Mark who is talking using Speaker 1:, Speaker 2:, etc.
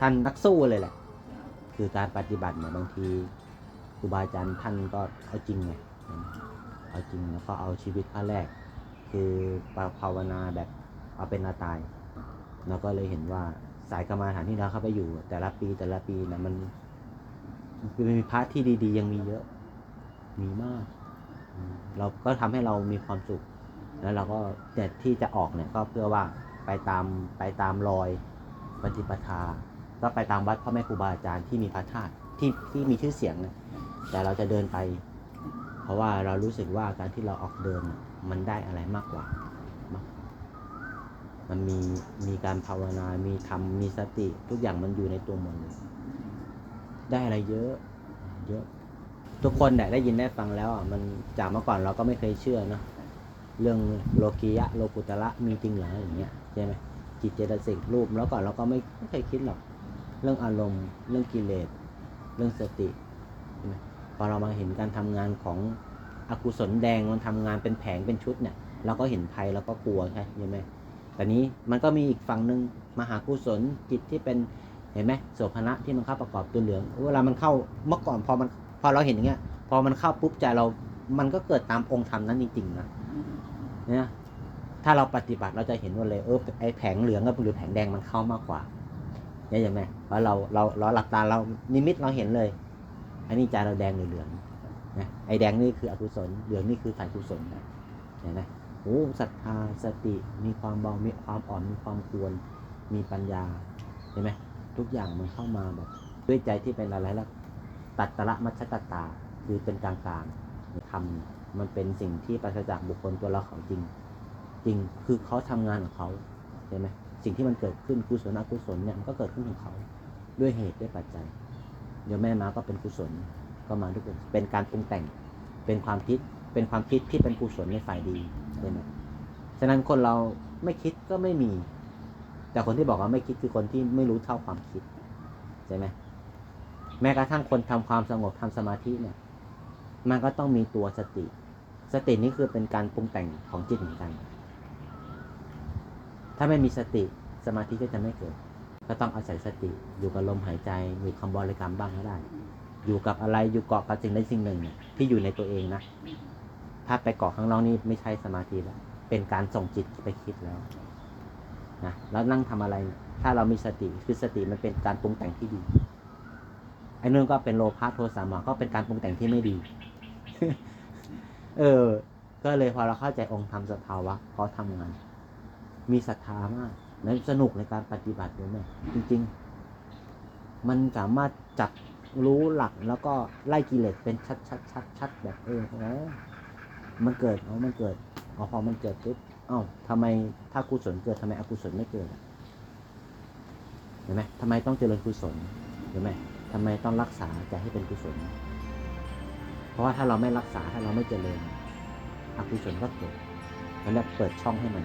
Speaker 1: ท่านนักสู้เลยแหละ คือการปฏิบัติเนี่ยบางทีครูบาอาจารย์ท่านก็เอาจริงไงเอาจริงแล้วก็เอาชีวิตเข้าแรก คือภาวนาแบบเอาเป็นเอาตายเราก็เลยเห็นว่าสายกรรมาฐานที่เราเข้าไปอยู่ แต่ละปีแต่ละปีนะมันคือมีพระที่ดี ๆ ยังมีเยอะ มีมาก เราก็ทำให้เรามีความสุข แล้วเราก็แต่ที่จะออกเนี่ยก็เพื่อว่าไปตามไปตามรอยปฏิปทา ก็ไปตามวัดพ่อแม่ครูบาอาจารย์ที่มีพระธาตุที่ที่มีชื่อเสียงนะแต่เราจะเดินไป เพราะว่าเรารู้สึกว่าการที่เราออกเดินมันได้อะไรมากกว่า มันมีมีการภาวนา มีธรรม มีสติ ทุกอย่างมันอยู่ในตัวมดเลยได้อะไรเยอะ เยอะ ทุกคนเนี่ยได้ยินได้ฟังแล้วอะมันจากเมื่อก่อนเราก็ไม่เคยเชื่อเนะเรื่องโลกียะโลกุตระมีจริงเหรออย่างเงี้ยใช่ไหมจิตเจตสิกรูปแล้วก่อนเราก็ไม่ไม่เคยคิดหรอก เรื่องอารมณ์ เรื่องกิเลส เรื่องสติ พอเรามาเห็นการทำงานของอกุศลแดงมันทำงานเป็นแผงเป็นชุดเนี่ยเราก็เห็นภัยเราก็กลัวใช่ไหมแต่นี้มันก็มีอีกฝั่งหนึ่งมหากุศลจิตที่เป็นเห็นไหมโสภณะที่มันเข้าประกอบตัวเหลืองเวลามันเข้าเมื่อก่อนพอมันพอเราเห็นอย่างเงี้ย พอมันเข้าปุ๊บใจเรา มันก็เกิดตามองค์ธรรมนั้นจริงๆนะเนี่ยถ้าเราปฏิบัติเราจะเห็นว่าเลยเออไอแผงเหลืองกับหรือแผงแดงมันเข้ามากกว่า เนี่ยใช่ไหมเพราะเราเราเราหลับตาเรานิมิตเราเห็นเลย อันนี้ใจเราแดงหรือเหลืองนะไอแดงนี่คืออกุศลเหลืองนี่คือฝ่ายกุศลนะเห็นไหมโอ้ศรัทธาสติมีความเบามีความอ่อนมีความควรมีปัญญาเห็นไหมทุกอย่างมันเข้ามาแบบด้วยใจที่เป็นอะไรแล้วตัตระมัชตตาคือเป็นกลางกลางๆทำมันเป็นสิ่งที่ปราศจากบุคคลตัวเราเขาจริง จริงคือเขาทำงานของเขาใช่ไหม สิ่งที่มันเกิดขึ้นกุศลอกุศลเนี่ยมันก็เกิดขึ้นของเขาด้วยเหตุด้วยปัจจัย เดี๋ยวแม่มาก็เป็นกุศลก็มาด้วยเป็นการปรุงแต่งเป็นความคิดเป็นความคิดที่เป็นกุศลในฝ่ายดีใช่ไหมฉะนั้นคนเราไม่คิดก็ไม่มี แต่คนที่บอกว่าไม่คิดคือคนที่ไม่รู้เท่าความคิดใช่ไหมแม้กระทั่งคนทำความสงบทำสมาธิเนี่ย มันก็ต้องมีตัวสติ สตินี่คือเป็นการปรุงแต่งของจิตเหมือนกัน ถ้าไม่มีสติสมาธิก็จะไม่เกิด ก็ต้องอาศัยสติ อยู่กับลมหายใจอยู่คำบริกรรมบ้างก็ได้ อยู่กับอะไรอยู่เกาะกับสิ่งใดสิ่งหนึ่งที่อยู่ในตัวเองนะ ถ้าไปเกาะข้างนอกนี่ไม่ใช่สมาธิแล้วเป็นการส่งจิตไปคิดแล้วนะแล้วนั่งทำอะไร ถ้าเรามีสติคือสติมันเป็นการปรุงแต่งที่ดีไอ้นู่นก็เป็นโลภะโทสะมหะก็เป็นการปรุงแต่งที่ไม่ดี เออ ก็เลยพอเราเข้าใจองค์ธรรมสภาวะเขาทำงาน มีศรัทธามากและสนุกในการปฏิบัติด้วยไหมจริง ๆ มันสามารถจับรู้หลักแล้วก็ไล่กิเลสเป็นชัดชัดชัดชัดแบบเอออ๋อมันเกิดอ๋อมันเกิดอ๋อพอมันเกิดปุ๊บเอ้าทำไมถ้ากุศลเกิดทำไมอกุศลไม่เกิดอเห็นไหมทำไมต้องเจริญกุศลเห็นไหมทำไมต้องรักษาใจให้เป็นกุศล เพราะว่าถ้าเราไม่รักษาถ้าเราไม่เจริญอกุศลก็เกิดแล้วเปิดช่องให้มัน